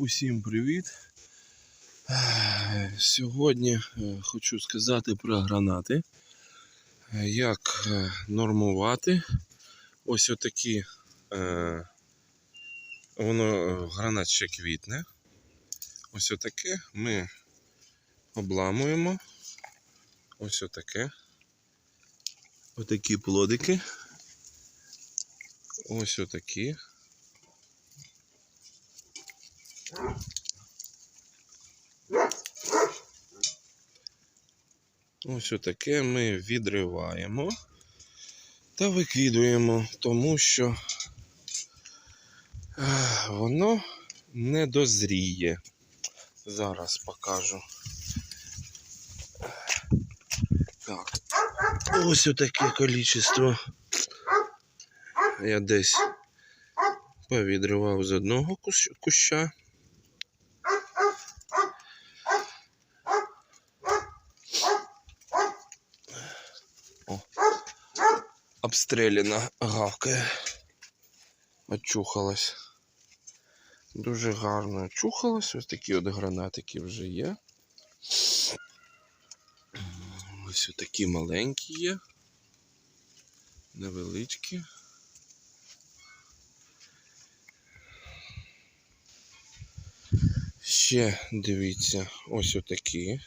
Усім привіт! Сьогодні е, хочу сказати про гранати. Е, Як е, нормувати. Ось отакі. Воно гранат ще квітне. Ось отаке ми обламуємо. Ось отаке. Отакі плодики. Ось отакі. Ось отаке ми відриваємо та викидуємо, тому що е, воно не дозріє. Зараз покажу. Так. Ось отаке кількість. Я десь повідривав з одного куща. О. Обстріляна гавкає. Очухалась. Дуже гарно очухалась. Ось такі от гранатики вже є. Ось такі маленькі є. Невеличкі. Ще дивіться, ось отакі.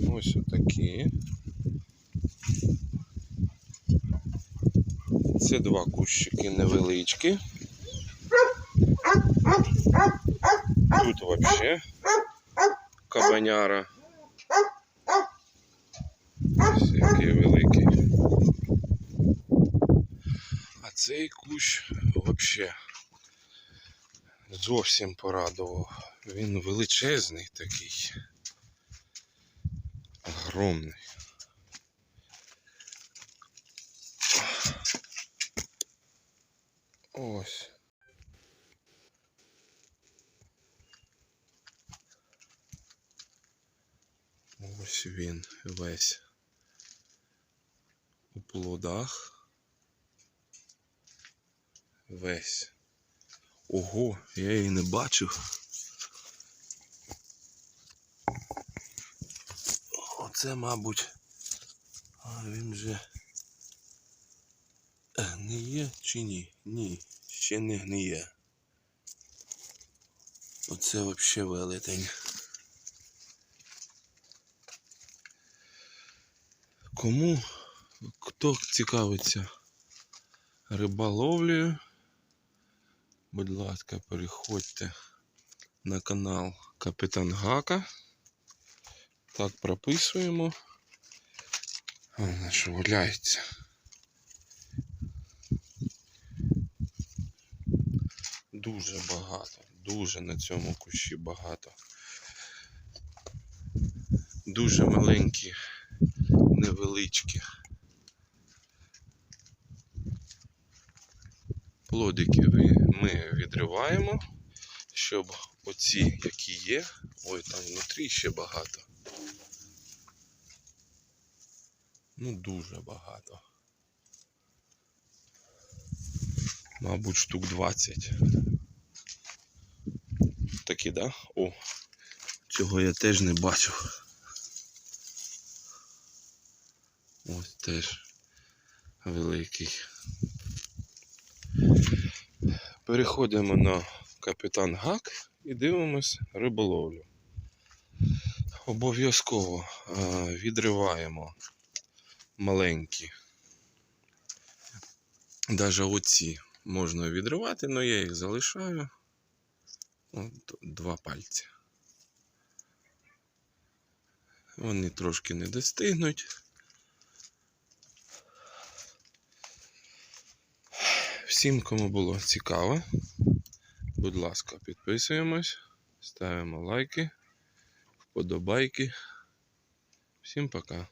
Ось отакі. Це два кущики невеличкі. Тут вообще кабаняра. Ось який великий. А цей кущ вообще зовсім порадував. Він величезний такий. Огромний. Ось. Ось він весь у плодах. Весь. Ого, я її не бачив. Оце, мабуть, а він же е, гниє чи ні? Ні, ще не гниє. Оце взагалі велетень. Кому хто цікавиться риболовлею, будь ласка, переходьте на канал Капітан Гака. Так, прописуємо. Вона що гуляється. Дуже багато, дуже на цьому кущі багато. Дуже маленькі, невеличкі. Плодики ми відриваємо, щоб оці, які є, ой, там внутрі ще багато. Ну, дуже багато. Мабуть, штук 20. Такі, да? О, цього я теж не бачив. Ось теж великий. Переходимо на капітан Гак і дивимось риболовлю. Обов'язково е, відриваємо маленькі. Даже оці можна відривати, але я їх залишаю. От, два пальці. Вони трошки не достигнуть. Всім, кому було цікаво, будь ласка, підписуємось, ставимо лайки, вподобайки. Всім пока.